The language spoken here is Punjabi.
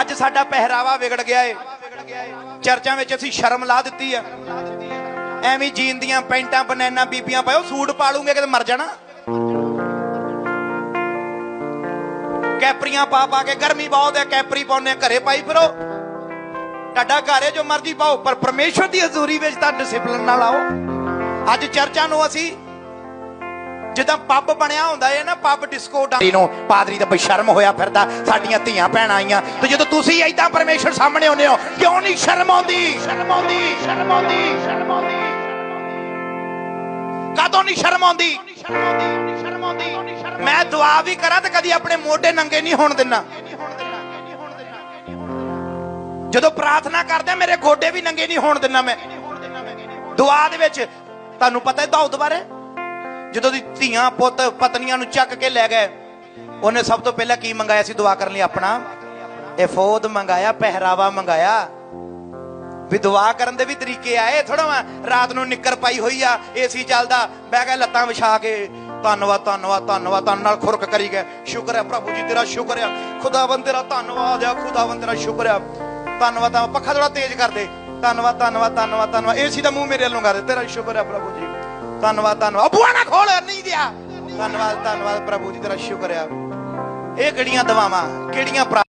ਅੱਜ ਸਾਡਾ ਪਹਿਰਾਵਾ ਵਿਗੜ ਗਿਆ ਏ। ਚਰਚਾਂ ਵਿੱਚ ਅਸੀਂ ਸ਼ਰਮ ਲਾ ਦਿੱਤੀ ਆ। ਐਵੇਂ ਜੀਨ ਦੀਆਂ ਪੈਂਟਾਂ, ਬਨੈਨਾ, ਬੀਬੀਆਂ ਪਾਇਓ, ਸੂਟ ਪਾ ਲੂਗੇ ਕਿਤੇ ਮਰ ਜਾਣਾ। ਕੈਪਰੀਆਂ ਪਾ ਪਾ ਕੇ ਗਰਮੀ ਬਹੁਤ ਹੈ ਕੈਪਰੀ ਪਾਉਨੇ ਘਰੇ ਪਾਈ ਫਿਰੋ। ਤੁਹਾਡਾ ਘਰ ਹੈ ਜੋ ਮਰਜ਼ੀ ਪਾਓ, ਪਰ ਪਰਮੇਸ਼ਵਰ ਦੀ ਹਜ਼ੂਰੀ ਵਿੱਚ ਤਾਂ ਡਿਸਪਲਿਨ ਨਾਲ ਆਓ। ਅੱਜ ਚਰਚਾਂ ਨੂੰ ਅਸੀਂ ਜਿੱਦਾਂ ਪੱਬ ਬਣਿਆ ਹੁੰਦਾ ਏ ਨਾ ਪੱਬ ਡਿਸਕੋ ਡਾਂਸ ਨੂੰ ਪਾਦਰੀ ਤਾਂ ਬੇਸ਼ਰਮ ਹੋਇਆ ਫਿਰਦਾ, ਸਾਡੀਆਂ ਧੀਆਂ ਭੈਣਾਂ ਆਈਆਂ। ਤੇ ਜਦੋਂ ਤੁਸੀਂ ਐਦਾਂ ਪਰਮੇਸ਼ਵਰ ਸਾਹਮਣੇ ਆਉਂਦੇ ਹੋ, ਕਿਉਂ ਨਹੀਂ ਸ਼ਰਮ ਆਉਂਦੀ? ਸ਼ਰਮ ਆਉਂਦੀ ਸ਼ਰਮ ਆਉਂਦੀ ਸ਼ਰਮ ਆਉਂਦੀ ਕਦੋਂ ਨਹੀਂ ਸ਼ਰਮ ਆਉਂਦੀ? ਮੈਂ ਦੁਆ ਵੀ ਕਰਾਂ ਤੇ ਕਦੀ ਆਪਣੇ ਮੋਢੇ ਨੰਗੇ ਨਹੀਂ ਹੋਣ ਦਿੰਨਾ। ਜਦੋਂ ਪ੍ਰਾਰਥਨਾ ਕਰਦਾ ਮੇਰੇ ਗੋਡੇ ਵੀ ਨੰਗੇ ਨਹੀਂ ਹੋਣ ਦਿੰਨਾ ਮੈਂ। ਦੁਆ ਦੇ ਵਿੱਚ, ਤੁਹਾਨੂੰ ਪਤਾ ਹੈ ਦਾਊਦ ਬਾਰੇ? ਜਦੋਂ ਦੀ ਧੀਆਂ ਪੁੱਤ ਪਤਨੀਆਂ ਨੂੰ ਚੱਕ ਕੇ ਲੈ ਗਏ, ਉਹਨੇ ਸਭ ਤੋਂ ਪਹਿਲਾਂ ਕੀ ਮੰਗਾਇਆ ਸੀ? ਦੁਆ ਕਰਨ ਲਈ ਆਪਣਾ ਇਫੋਦ ਮੰਗਾਇਆ, ਪਹਿਰਾਵਾ ਮੰਗਾਇਆ। ਵੀ ਦੁਆ ਕਰਨ ਦੇ ਵੀ ਤਰੀਕੇ ਆਏ ਥੋੜਾ ਵਾ ਰਾਤ ਨੂੰ ਨਿੱਕਰ ਪਾਈ ਹੋਈ ਆ, ਏਸੀ ਚੱਲਦਾ, ਬਹਿ ਗਏ ਲੱਤਾਂ ਵਿਛਾ ਕੇ। ਧੰਨਵਾਦ ਧੰਨਵਾਦ ਧੰਨਵਾਦ, ਧੰਨ ਨਾਲ ਖੁਰਕ ਕਰੀ ਗਏ। ਸ਼ੁਕਰ ਹੈ ਪ੍ਰਭੂ ਜੀ, ਤੇਰਾ ਸ਼ੁਕਰ ਆ। ਖੁਦਾਵੰਦ ਤੇਰਾ ਧੰਨਵਾਦ ਆ, ਖੁਦਾਵੰਦ ਤੇਰਾ ਸ਼ੁਕਰ ਆ। ਧੰਨਵਾਦ ਧੰਨਵਾਦ। ਪੱਖਾ ਥੋੜਾ ਤੇਜ਼ ਕਰ ਦੇ। ਧੰਨਵਾਦ ਧੰਨਵਾਦ ਧੰਨਵਾਦ ਧੰਨਵਾਦ। ਏਸੀ ਦਾ ਮੂੰਹ ਮੇਰੇ ਵੱਲੋਂ ਕਰ ਦੇ। ਤੇਰਾ ਸ਼ੁਕਰ ਹੈ ਪ੍ਰਭੂ ਜੀ। ਧੰਨਵਾਦ ਧੰਨਵਾਦ। ਬੁਆ ਨਾ ਖੋਲ ਨਹੀਂ ਦਿਆ ਧੰਨਵਾਦ ਧੰਨਵਾਦ, ਪ੍ਰਭੂ ਜੀ, ਤੇਰਾ ਸ਼ੁਕਰ ਆ। ਇਹ ਕਿਹੜੀਆਂ ਦਵਾਵਾਂ, ਕਿਹੜੀਆਂ